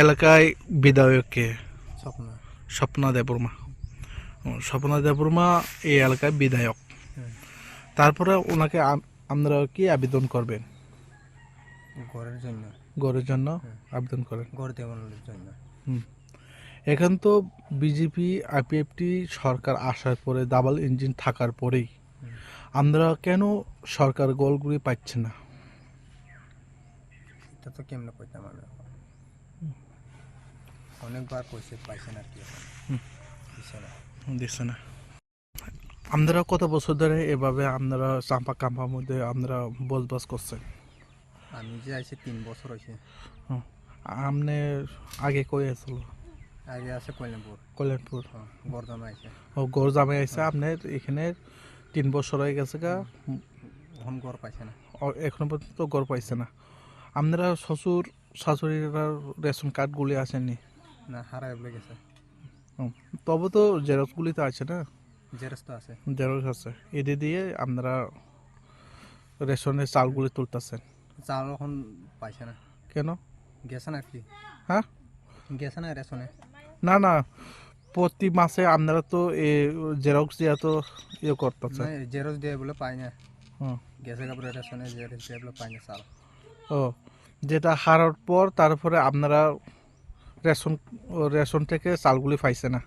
এলাকায় বিধায়ককে স্বপ্ন। দেববর্মা। ও, স্বপ্না দেববর্মা এই এলাকায় বিধায়ক। তারপরে ওনাকে আপনারা কি আবেদন করবেন? ঘরের জন্য। গড়ের জন্য আবেদন করেন। ঘর দেওয়ানোর জন্য। এখন তো বিজেপি আইপিএফটি সরকার আসার পরে ডাবল ইঞ্জিন থাকার পরেই। আমরা কেন সরকার গোলগুলি পাচ্ছে না? এটা তো কেমনে কইতাম আমি? এখন। অনেকবার কইছে পাইছে না কি দিচ্ছে না। আপনারা কত বছর ধরে এভাবে আপনারা চাম্পা কাম্পার মধ্যে আপনারা বসবাস করছেন? আমি যে আইছি তিন বছর হয়েছে আপনি আগে কই আসল আগে আছে কল্যাণপুর। কল্যাণপুর। বর্ধমান আইছে। ও গড় জামাই আছে আপনার এখানে তিন বছর হয়ে গেছে গা। এখন ঘর পাইছে না। এখনও পর্যন্ত গড় পাইছে না। আপনারা শ্বশুর শাশুড়িরা রেশন কার্ডগুলি আসেননি? না হারাই বলে গেছে। হুম। তবে তো জেরক্সগুলি তো আছে না? জেরক্স তো আছে। জেরক্স আছে। এদি দিয়ে আপনারা রেশনের চালগুলি তুলতেছেন। চাউল এখন পাইছে না। কেন? গেছে না কি? হ্যাঁ? গেছে না রেশনে? না না। প্রতি মাসে আপনারা তো এ জেরক্স দিয়া তো ইয়ে করতেছে জেরক্স দিয়ে বলে পাই না। হুম। গেছে কাপড়ে রেশনে জেরক্স দিয়ে বলে পাই না চাল। ও যেটা হারার পর তারপরে আপনারা রেশন রেশন থেকে চালগুলি পাইছে না।